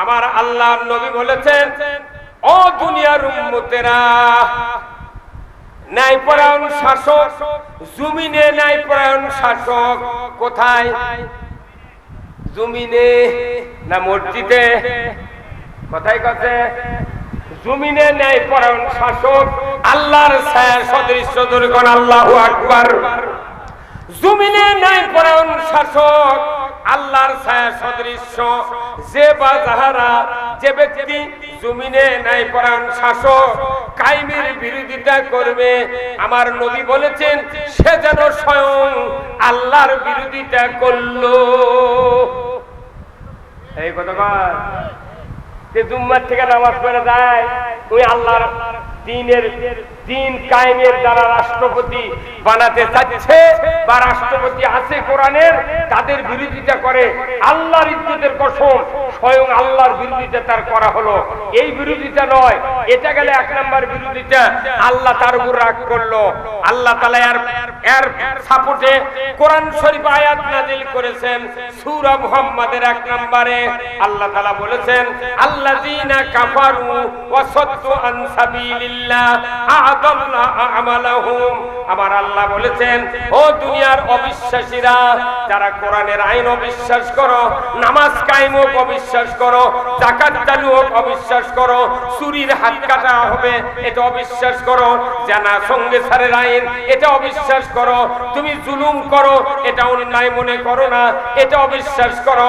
আমার আল্লাহ নবী বলেছেন, ও দুনিয়ার উম্মতেরা, ন্যায়পরায়ণ শাসক, জমিনে ন্যায়পরায়ণ শাসক কোথায়? জমিনে না মসজিদে? কোথায় কথা জমিনে ন্যায়পরায়ণ শাসক, আল্লাহর ছায়া সদৃশ্য দুর্গণ, আল্লাহু আকবার। জমিনে নাই পরায়ণ শাসক, আল্লাহর ছায়া সদৃশ্য। যে বা যাহারা, যে ব্যক্তি জমিনে ন্যায় পরায়ণ শাসক কাইমের বিরোধিতা করবে। আমার নবী বলেছেন, সে যেন স্বয়ং আল্লাহর বিরোধিতা করল। এই কথা জুম্মার থেকে নামাজ পড়ে যায়, ওই আল্লাহর দিনের দিন কায়েমের রাষ্ট্রপতি বানাতে বা রাষ্ট্রপতি আছে কোরআনের, তাদের বিরোধিতা করে আল্লাহর ইজ্জতের কসম স্বয়ং আল্লাহর বিরোধিতা তার করা হলো। এই বিরোধিতা নয়, এটা গেলে এক নম্বর বিরোধিতা, আল্লাহ তার উপর রাগ করল। আল্লাহ তালা এর এর সাপোর্টে কোরআন শরীফ আয়াত নাজিল করেছেন, সূরা মুহাম্মাদের এক নম্বরে। আল্লাহ বলেছেন, আল্লাযীনা কাফারু ওয়া সাদ্দু আন আমার আল্লাহ বলেছেন, ও দুনিয়ার অবিশ্বাসীরা, যারা কোরআনের আইন অবিশ্বাস করো, নামাজ কায়েম হোক অবিশ্বাস করো, যাকাত চালু হোক অবিশ্বাস করো, চুরির হাত কাটা হবে, এটা অবিশ্বাস করো, জানা সঙ্গে সারের আইন, এটা অবিশ্বাস করো, তুমি জুলুম করো, এটা অন্যায় মনে করো না, এটা অবিশ্বাস করো।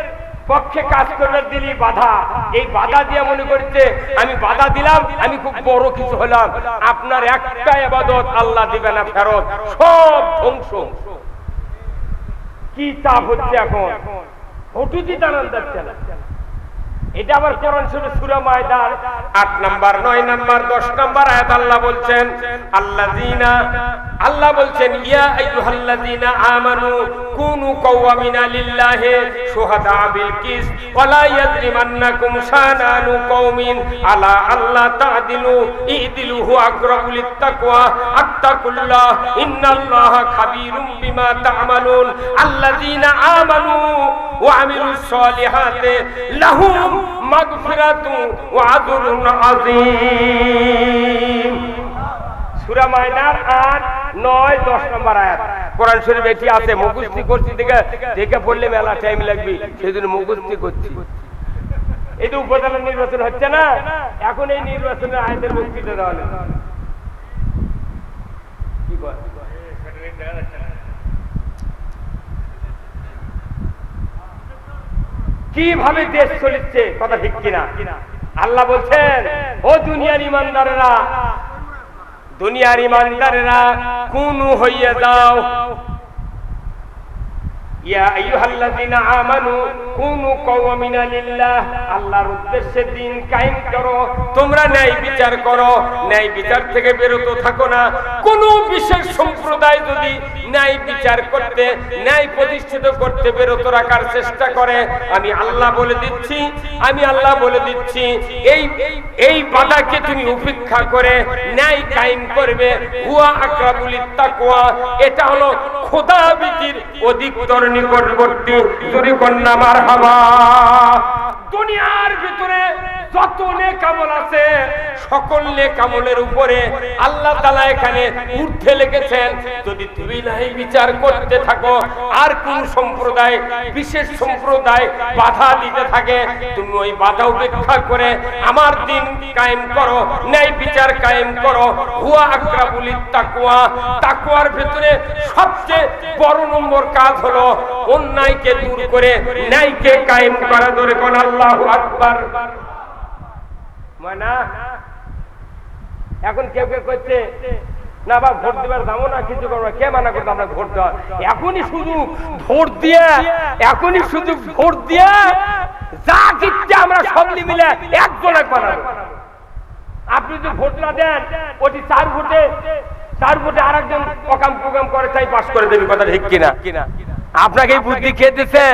পক্ষে কাজ করবার দিলি বাধা। এই বাধা দিয়ে মনে করছে, আমি বাধা দিলাম, আমি খুব বড় কিছু হলাম। আপনার একটা এবাদত আল্লাহ দিবে না ফেরত, সব ধ্বংস। কি চাপ হচ্ছে এখন? হটুতি টানান যাচ্ছে এটা আবার কোরআন শরীফ সূরা মায়দার 8 নাম্বার 9 নাম্বার 10 নাম্বার আয়াত আল্লাহ বলছেন, আল্লাযিনা আল্লাহ বলছেন, ইয়া আইয়ুহাল্লাযিনা আমানু কুনু কাওয়ামিনা লিল্লাহি শুহাদা বিল কিস, ওয়ালা ইয়াজরিমান্নাকুম শানানু কওমিন, আলা আল্লাহ তা'দিলু ইদিলু হুয়া আকরাবু লিত্তাকওয়া, আত্তাকুল্লাহ, ইন্নাল্লাহা খাবীরুম বিমা তা'মালুন, আল্লাযিনা আমানু ওয়া আমিলুস সালিহাতি লাহুম মাগফিরাতু ওয়া আজরুন আযীম। সূরা মায়নার 8 9 10 নম্বর আয়াত। কোরআন শরীফ এটি আছে, মুখস্থি করছি দেখে দেখে পড়লে মেলা টাইম লাগবে মুখস্থি করছি। এই যে উপজেলা নির্বাচন হচ্ছে না, এখন এই আয়াতের বক্তৃতা দেওয়া। কি কীভাবে দেশ চলিচ্ছে, কথা ঠিক কিনা? আল্লাহ বলছেন, ও দুনিয়ার ইমানদারেরা দুনিয়ার ইমানদারেরা কোন হইয়া যাও। চেষ্টা করে, আমি আল্লাহ বলে দিচ্ছি, আমি আল্লাহ বলে দিচ্ছি, এই এই বাধাকে তুমি উপেক্ষা করে ন্যায় কায়েম করবে। হুয়া আকরাবুল তাকওয়া, এটা হলো খোদা বিতির অধিকতর নিকটবর্তী জুরি কন্যা মার হাবা। দুনিয়ার ভিতরে যত নেকামল আছে, সকল নেকামলের উপরে আল্লাহ তালা এখানে ঊর্ধ্বে লেগেছেন যদি তুমি নাই বিচার করতে থাকো, আর কোন সম্প্রদায়, বিশেষ সম্প্রদায় বাধা দিতে থাকে, তুমি ওই বাধা উপেক্ষা করে আমার দিন কায়েম করো, ন্যায় বিচার কায়েম করো। হুয়া আকরাবুলি তাকুয়া তাকুয়ার ভিতরে সবচেয়ে বড় নম্বর কাজ হলো অন্যায়কে দূর করে ন্যায়কে কায়েম করা। ধরে কোন আল্লাহ আকবার। ময়না এখন কেউ কেউ করছে না বা ভোট দিবার যাব না, কিছু করব কে মানা করতো আমরা ভোট দেওয়া এখনই শুধু ভোট দিয়ে, এখনই শুধু ভোট দিয়ে, যা কিচ্ছে আমরা সব মিলে একজন এক বানাবো। আপনি যদি ভোট না দেন, ওটি চার ভোটে চার ভোটে আর একজন অকাম প্রোগ্রাম করে তাই পাস করে দেবে কথা ঠিক কিনা কিনা? আপনাকে বুদ্ধি খেয়ে দিছে?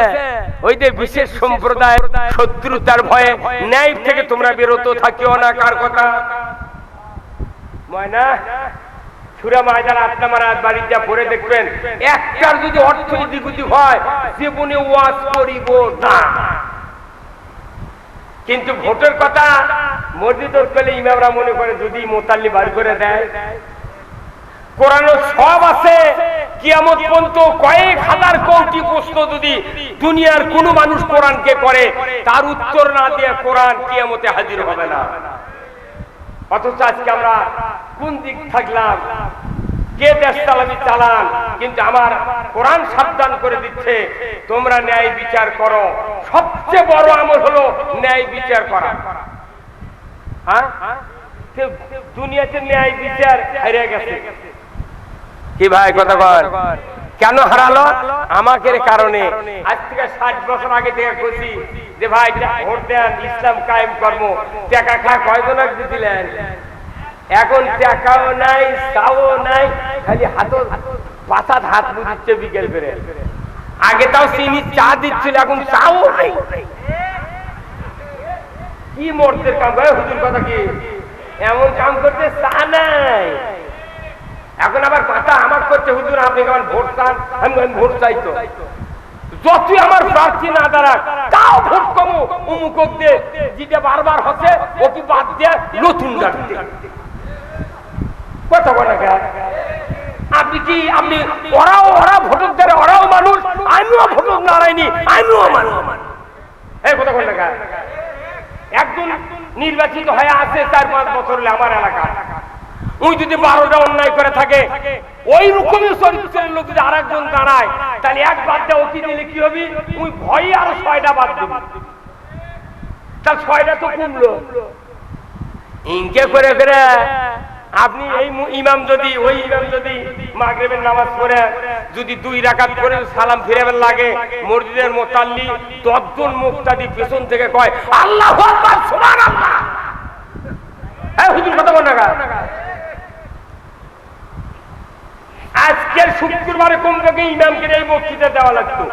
ওই যে বিশেষ সম্প্রদায়, শত্রুতার ভয়ে ন্যায় থেকে তোমরা বেরোত থাকিও না, কার কথা? ময়না কিন্তু ভোটের কথা মসজিদ পেলে ইমামরা মনে করে যদি মোতাল্লি বার করে দেয় কোরআন সব আছে কিয়ামত পর্যন্ত কয়েক হাজার কোটি প্রশ্ন যদি দুনিয়ার কোন মানুষ কোরআনকে করে, তার উত্তর না দিয়ে কোরআন কিয়ামতে হাজির হবে না। অথচ আজকে আমরা কোন দিক থাকলাম? কে দেশ চালাবি চালান? কিন্তু আমার কোরআন সাবধান করে দিচ্ছে, তোমরা ন্যায় বিচার করো। সবচেয়ে বড় আমল হলো ন্যায় বিচার করা। হ্যাঁ? দুনিয়াতে ন্যায় বিচার হারিয়ে গেছে। কি ভাই কথা কর কেন? হারালো? আমাকে কারণে। আজ থেকে ষাট বছর আগে থেকে খুশি যে ভাই ভোট দেন ইসলাম কায়েম কর্ম। টাকা খা কয়জন দিছিলেন এখন টাকাও নাই চাও নাই খালি হাত পাতাত হাত বুঝিচ্ছে বিকেল করে আগে তাও চিনি চা দিচ্ছিল এখন চাও নাই। কি মরতে কাম হুজুর কথা কি? এমন কাম করতে চা নাই। এখন আবার কথা আমার করছে, হুজুর, আপনি কেমন ভোট চান? আমি ভোট চাইতো যতই আমার প্রার্থী না দাঁড়াক তাও ভোট কমু। উমুক দিয়ে যেটা বারবার হচ্ছে ওকে বাদ দিয়ে নতুন ডাকতে কথা বলা গেল আপনি কি, আপনি, ওরাও ওরা ওরাও মানুষ, আমিও ভোটক নারায়ণী, আমিও মানুষ। কথা বলা গেল একজন নির্বাচিত হয়ে আছে চার পাঁচ বছর আমার এলাকা ওই যদি বারোটা অন্যায় করে থাকে ওই রকমই চরিত্রের লোক যদি আরেকজন দাঁড়ায় তাহলে এক বাদ দেওয়া অতি দিলে কি হবে? ওই ভয়ে আরও ছয়টা বাদ দেবে। তার ছয়টা তো কমলো। ইনকে করে করে আপনি এই ইমাম যদি ওই ইমাম যদি মাগরিবের নামাজ পড়ে যদি দুই রাকাত করে সালাম ফিরাবেন লাগে মসজিদের মোতাল্লি দশজন মুক্তাদি পেছন থেকে কয় আল্লাহ সুবহানাল্লাহ! হ্যাঁ হুজুর কথা বল না গা। আজকের শুক্রবারে কমপক্ষে ইমামকে এই বক্তৃতা দেওয়া লাগতো।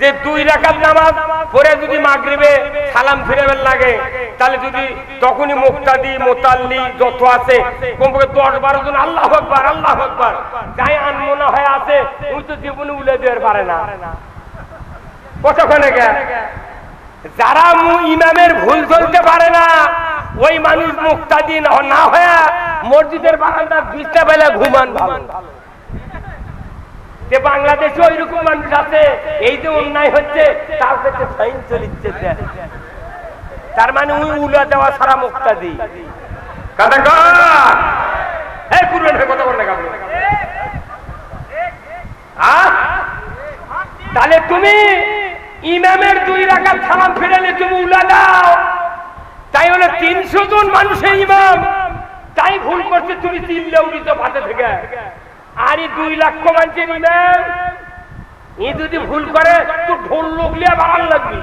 যে দুই রাকাত নামাজ পরে যদি মাগরিবে সালাম ফিরাবেন লাগে, তাহলে যদি তখনই মুক্তাদি, মোতাল্লি যত আছে কমপক্ষে দশ বারো জন, আল্লাহ আকবার আল্লাহ আকবার, যাই আনমনা হয়ে আছে ওই তো জীবনে উলে দেওয়ার পারে না। কতক্ষণে যারা ইমামের ভুল চলতে পারে না, ওই মানুষ মুক্তাদি না না হয়ে মসজিদের বারান্দার বিছটা বেলা ঘুমান ভালো। যে বাংলাদেশে ওই রকম মানুষ আছে এই যে অন্যায় হচ্ছে তার কাছে ফাইন চলিচ্ছে তার মানে ওই উলা দেওয়া সারা কথা কুরবান কথা আপনি আহ? তাহলে তুমি ইমামের দুই রাকাত সালাম ফিরালে তুমি উলা দাও। তাই হলো তিনশো জন মানুষের ইমাম। তাই ভুল করছে তুমি চিল্লে উড়িত ভাতে থেকে। আর দুই লক্ষ মানুষের ইমাম ই যদি ভুল করে, তো ঢোল লোকলিয়া বাড়ান লাগবে।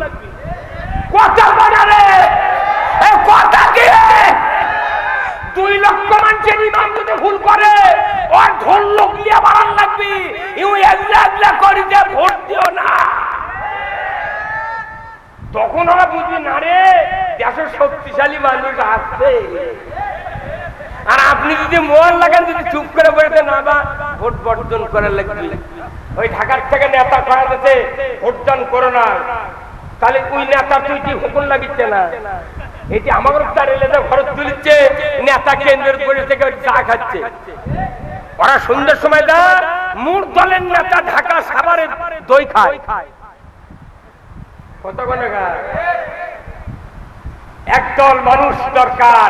কথা বানারে এ কথা কি দুই লক্ষ মানুষের ইমাম যদি ভুল করে ঢোল লোকলিয়া বাড়ান লাগবে। ইউ করি যে ভোট দিও না। তখন ওরা বুঝবি, না রে, দেশের শক্তিশালী মানুষ আসছে। আর আপনি যদি মন লাগান, যদি চুপ করে বলতে না বা ভোট বর্জন করে লাগবে। ওই ঢাকার থেকে নেতা করা যাচ্ছে, ভোট দান করো না। তাহলে ওই নেতা তুই কি হুকুম লাগিচ্ছে না। এটি আমার তার এলে খরচ তুলিচ্ছে, নেতা কেন্দ্রের করে থেকে চা খাচ্ছে। ওরা সন্ধ্যের সময় দা মূল দলের নেতা ঢাকা সাভারে দই খায়। কত একদল মানুষ দরকার।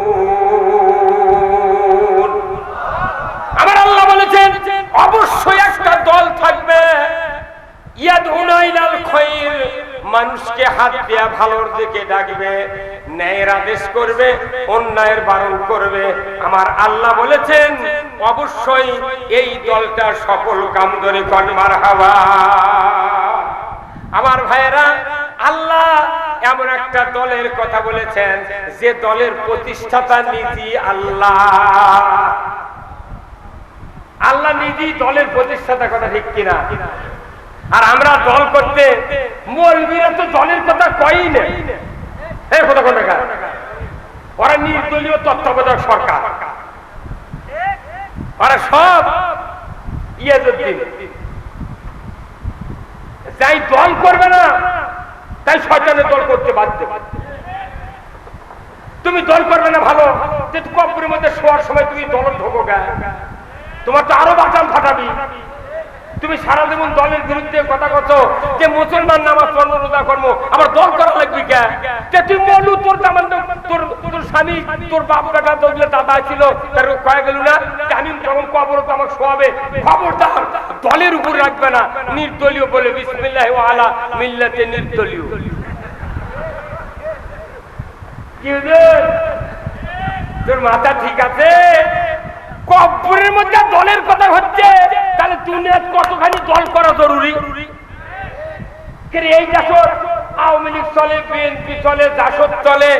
বলেছেন, অবশ্যই একটা দল থাকবে। মানুষকে হাত দেয়া ভালোর দিকে ডাকবে, ন্যায়ের আদেশ করবে, অন্যায়ের বারণ করবে। আমার আল্লাহ বলেছেন, অবশ্যই এই দলটা সফল কাম ধরে কনমার হাওয়া আমার ভাইয়েরা, আল্লাহ এমন একটা দলের কথা বলেছেন, যে দলের প্রতিষ্ঠাতা নীতি আল্লাহ। আল্লাহ নিজেই দলের প্রতিষ্ঠাতা কথা ঠিক কিনা? আর আমরা দল করতে মৌলবীরা তো দলের কথা কই না। এই ওরা নির্দলীয় তত্ত্বাবধায়ক সরকার। ওরা সব ইয়াজুদ্দিন। যাই দল করবে না, তাই শয়তানের দল করতে বাধ্য। তুমি দল করবে না ভালো কপুরের মধ্যে শোয়ার সময় তুমি দল ঢোকো গা তোমার তো আরও বাঁচান ফাটাবি। তুমি সারা জীবন দলের বিরুদ্ধে কথা করছ যে মুসলমান নামাজ পড়ব, রোজা করব আবার দল করা লাগবে কে? যে তুই বলু তোর তোর তোর স্বামী, তোর বাপ বেটা তোর দাদা ছিল, তার কয়ে গেল না আমি যখন কবর তো আমাকে শোয়াবে, খবরদার, দলের উপর রাখবে না, নির্দলীয় বলে বিসমিল্লাহ আলা মিল্লাতে নির্দলীয়। কি তোর মাথা ঠিক আছে? কবরের মধ্যে দলের কথা হচ্ছে, তাহলে দুনিয়ার কতখানি দল করা জরুরি? এই দেশর আওয়ামী লীগ চলে, বিএনপি চলে, জাসদ চলে,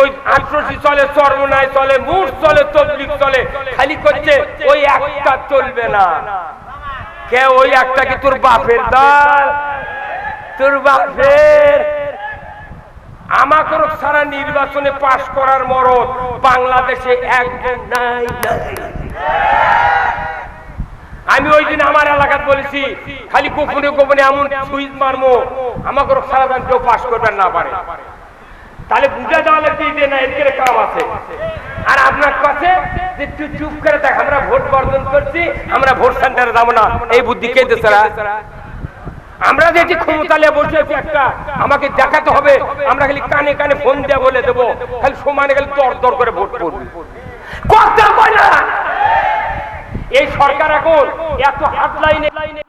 ওই আট্রসি চলে চরমনায় চলে মুঠ চলে, তবলিগ চলে, খালি করছে, ওই একটা চলবে না। কে ওই একটা কি তোর বাপের দল? তোর বাপের। আমাকে সারা নির্বাচনে পাশ করার মরদ বাংলাদেশে একজন নাই নাই। আমি ওই দিন আমার এলাকাত বলেছি, খালি গোপনে গোপনে এমন সুইচ মারমো, আমাকে সারা দান কেউ পাশ করবেন না পারে। তাহলে বুঝা দেওয়া লাগবে যে না এর কাম আছে। আর আপনার কাছে যে তুই চুপ করে দেখ, আমরা ভোট বর্জন করছি, আমরা ভোট সেন্টারে যাব না। এই বুদ্ধি কে দিচ্ছে আমরা যে ক্ষমতা নিয়ে বসে আছি একটা, আমাকে দেখাতে হবে। আমরা খালি কানে কানে ফোন দিয়ে বলে দেবো। খালি সমানে খালি দর দর করে ভোট করবি। কথা কয় না! এই সরকার এখন এত হাত লাইনে